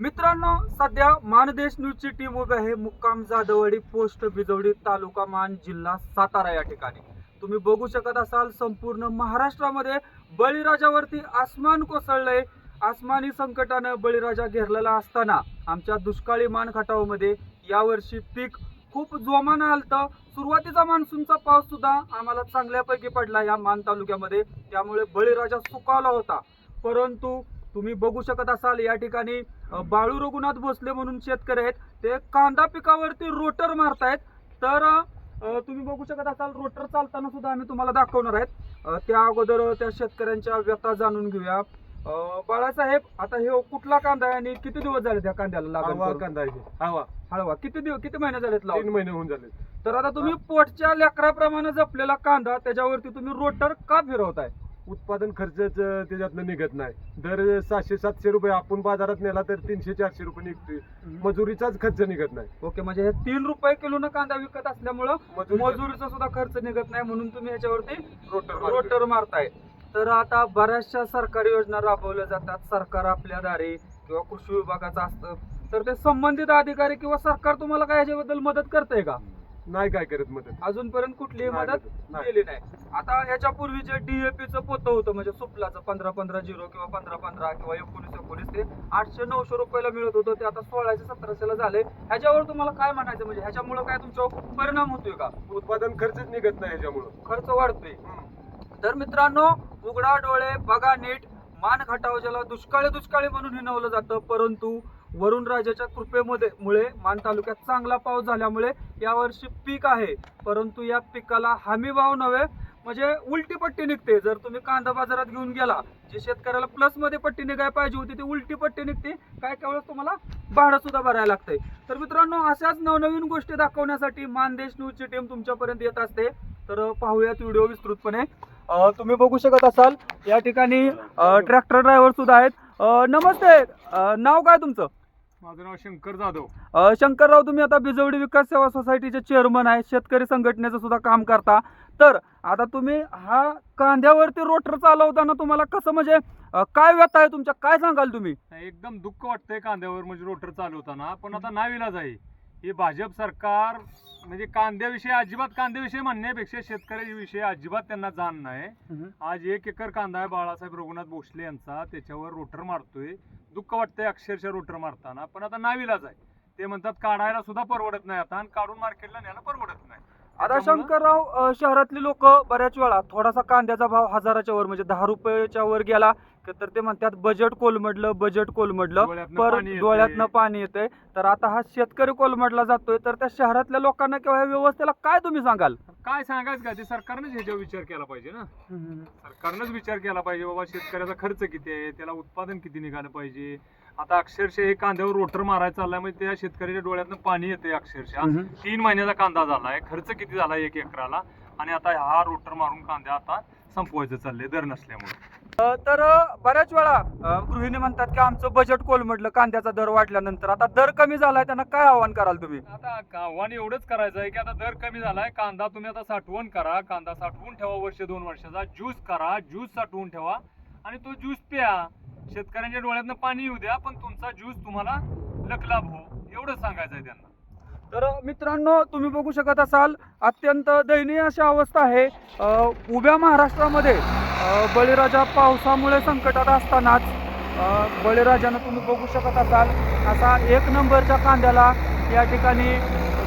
मित्रांनो सध्या मानदेश न्यूजची टीम उभी आहे. मुक्काम जाधववाडी पोस्ट बिजवडी तालुका मान जिल्हा सातारा या ठिकाणी. तुम्ही बघू शकत असाल संपूर्ण महाराष्ट्रामध्ये बळीराजावरती आसमान कोसळलंय. आसमानी संकटानं बळीराजा घेरलेला असताना आमच्या दुष्काळी मान खटावमध्ये यावर्षी पीक खूप जोमानं आलतं. सुरुवातीचा मान्सूनचा पाऊस सुद्धा आम्हाला चांगल्यापैकी पडला या मान तालुक्यामध्ये. त्यामुळे बळीराजा सुकावला होता. परंतु तुम्ही बघू शकत असाल या ठिकाणी बाळू रघुनाथ भोसले म्हणून शेतकरी आहेत. ते कांदा पिकावरती रोटर मारतायत. तर तुम्ही बघू शकत असाल रोटर चालताना सुद्धा आम्ही तुम्हाला दाखवणार आहेत. त्या अगोदर त्या शेतकऱ्यांच्या व्यथा जाणून घेऊया. बाळासाहेब आता हे कुठला कांदा आहे आणि किती दिवस झाले त्या कांद्याला हवा? कांदा हवा. हळवा. किती दिवस किती महिने झालेत तीन महिने होऊन झाले तर आता तुम्ही पोटच्या लेकराप्रमाणे जपलेला कांदा त्याच्यावरती तुम्ही रोटर का फिरवताय? उत्पादन खर्चच त्याच्यातनं निघत नाही. दर सहाशे सातशे रुपये आपण बाजारात नेला तर तीनशे चारशे रुपये निघतोय. मजुरीचाच खर्च निघत नाही. ओके म्हणजे हे तीन रुपये किलोनं कांदा विकत असल्यामुळं मजुरी मजुरीचा सुद्धा खर्च निघत नाही म्हणून तुम्ही ह्याच्यावरती रोटर रोटर मारताय. तर आता बऱ्याचशा सरकारी योजना राबवल्या जातात. सरकार आपल्या दारी किंवा कृषी विभागाचं असतं. तर ते संबंधित अधिकारी किंवा सरकार तुम्हाला काय याच्याबद्दल मदत करतंय का? नाही काय करत मदत. अजूनपर्यंत कुठलीही नाही मदत करत. नाही. केली नाही. आता ह्याच्या पूर्वी जे डीएपीचं पोतं होतं म्हणजे सुपलाचं पंधरा पंधरा झिरो किंवा पंधरा पंधरा किंवा एकोणीस एकोणीस ते आठशे नऊशे रुपयाला मिळत होतं ते आता सोळाशे सतराशेला झाले. ह्याच्यावर तुम्हाला काय म्हणायचं? म्हणजे ह्याच्यामुळे काय तुमच्यावर परिणाम होतोय का? उत्पादन खर्चच निघत नाही ह्याच्यामुळं. खर्च वाढतोय. तर मित्रांनो उघडा डोळे बघा नीट. मान खटाव ज्याला दुष्काळी दुष्काळी म्हणून हिनवलं जातं परंतु वरुणराजाच्या कृपेमध्ये मुळे मान तालुक्यात चांगला पाऊस झाल्यामुळे यावर्षी पीक आहे. परंतु या पिकाला हमी भाव नव्हे म्हणजे उलटी पट्टी निघते. जर तुम्ही कांदा बाजारात घेऊन गेला जे शेतकऱ्याला प्लसमध्ये पट्टी निघायला पाहिजे होती ती उलटी पट्टी निघते. काय काय वेळेस तुम्हाला भाडं सुद्धा भरायला लागतंय. तर मित्रांनो अशाच नवनवीन गोष्टी दाखवण्यासाठी मानदेश न्यूजची टीम तुमच्यापर्यंत येत असते. तर पाहूयात व्हिडिओ विस्तृतपणे. तुम्ही बघू शकत असाल या ठिकाणी ट्रॅक्टर ड्रायव्हर सुद्धा आहेत. नमस्ते. नाव काय तुमचं? माझं नाव शंकर जाधव. अ, शंकरराव तुम्ही आता बिजवडी विकास सेवा सोसायटीचे चेअरमन आहे शेतकरी संघटनेचं सुद्धा काम करता. तर आता तुम्ही हा कांद्यावरती रोटर चालवताना तुम्हाला कसं म्हणजे अ, काय व्यथा आहे तुमच्या? काय सांगाल तुम्ही? एकदम दुःख वाटतंय कांद्यावर म्हणजे रोटर चालवताना. पण आता नाविलाज आहे. हे भाजप सरकार म्हणजे कांद्याविषयी अजिबात कांद्याविषयी म्हणण्यापेक्षा शेतकऱ्याविषयी अजिबात त्यांना जाण नाही. आज एक एकर कांदा आहे बाळासाहेब रघुनाथ भोसले यांचा त्याच्यावर रोटर मारतोय. दुःख वाटतंय अक्षरशः रोटर मारताना पण आता नाविलाज आहे. ते म्हणतात काढायला सुद्धा परवडत नाही आता आणि काढून मार्केटला न्यायला परवडत नाही. आता शंकरराव शहरातली लोक बऱ्याच वेळा थोडासा कांद्याचा भाव हजाराच्या वर म्हणजे दहा रुपयाच्या वर गेला तर ते म्हणतात बजेट कोलमडलं बजेट कोलमडलं. डोळ्यातनं पर पाणी येतंय. डोळ्यातनं पाणी येतंय. तर आता हा शेतकरी कोलमडला जातोय. तर त्या शहरातल्या लोकांना किंवा या व्यवस्थेला काय तुम्ही सांगाल? काय सांगायचं का ते सरकारनंच ह्याच्यावर विचार केला पाहिजे ना. सरकारनंच विचार केला पाहिजे बाबा शेतकऱ्याचा खर्च किती आहे? त्याला उत्पादन किती निघालं पाहिजे? आता अक्षरशः हे कांद्यावर रोटर मारायचा चाललाय म्हणजे त्या शेतकऱ्याच्या डोळ्यातनं पाणी येते अक्षरशः. हम्म. तीन महिन्याचा कांदा झालाय. खर्च किती झाला एक एकराला? आणि आता हा रोटर मारून कांदा आता संपवायचं चाललंय दर नसल्यामुळे. तर बऱ्याच वेळा गृहिणी म्हणतात की आमचं बजेट कोलमडलं कांद्याचा दर वाढल्यानंतर. आता दर कमी झालाय त्यांना काय आव्हान कराल तुम्ही? आता आव्हान एवढंच करायचं आहे की आता दर कमी झालाय कांदा तुम्ही आता साठवण करा. कांदा साठवून ठेवा वर्ष दोन वर्षाचा. ज्यूस करा ज्यूस साठवून ठेवा. आणि तो ज्यूस प्या. शेतकऱ्यांच्या डोळ्यातनं पाणी येऊ द्या पण तुमचा ज्यूस तुम्हाला लकलाभ हो एवढंच सांगायचं आहे त्यांना. तर मित्रांनो तुम्ही बघू शकत असाल अत्यंत दयनीय अशी अवस्था आहे. उभ्या महाराष्ट्रामध्ये बळीराजा पावसामुळे संकटात असतानाच बळीराजानं तुम्ही बघू शकत असाल असा एक नंबरच्या कांद्याला या ठिकाणी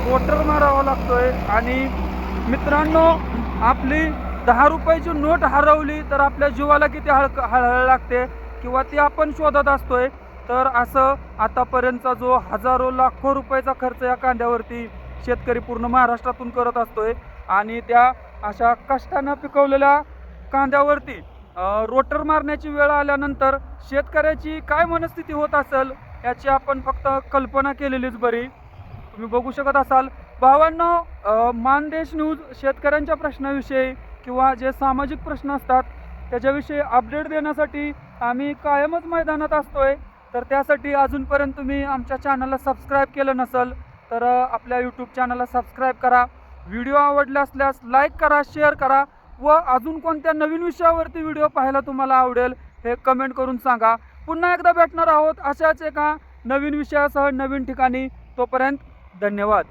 रोटर मारावा लागतोय. आणि मित्रांनो आपली दहा रुपयाची नोट हरवली तर आपल्या जीवाला किती हळ हळहळ लागते किंवा ती आपण शोधत असतोय. तर असं आतापर्यंतचा जो हजारो लाखो रुपयाचा खर्च या कांद्यावरती शेतकरी पूर्ण महाराष्ट्रातून करत असतोय. आणि त्या अशा कष्टानं पिकवलेल्या कांद्यावरती. रोटर मारण्याची वेळ आल्यानंतर शेतकऱ्याची काय मनस्थिती होत असेल याची आपण फक्त कल्पना केलेलीच बरी. तुम्ही बघू शकत असाल. भावांना मानदेश न्यूज शेतकऱ्यांच्या प्रश्नाविषयी किंवा जे सामाजिक प्रश्न असतात त्याच्याविषयी अपडेट देण्यासाठी आम्ही कायमच मैदानात असतोय. तर त्यासाठी अजूनपर्यंत तुम्ही आमच्या चॅनलला सबस्क्राईब केलं नसेल तर आपल्या यूट्यूब चॅनलला सबस्क्राईब करा. व्हिडिओ आवडले असल्यास लाईक करा शेअर करा. व अजून कोणत्या नवीन विषयावरती व्हिडिओ पाहायला तुम्हाला आवडेल हे कमेंट करून सांगा. पुन्हा एकदा भेटणार आहोत अशाच एका नवीन विषयासह नवीन ठिकाणी. तोपर्यंत धन्यवाद.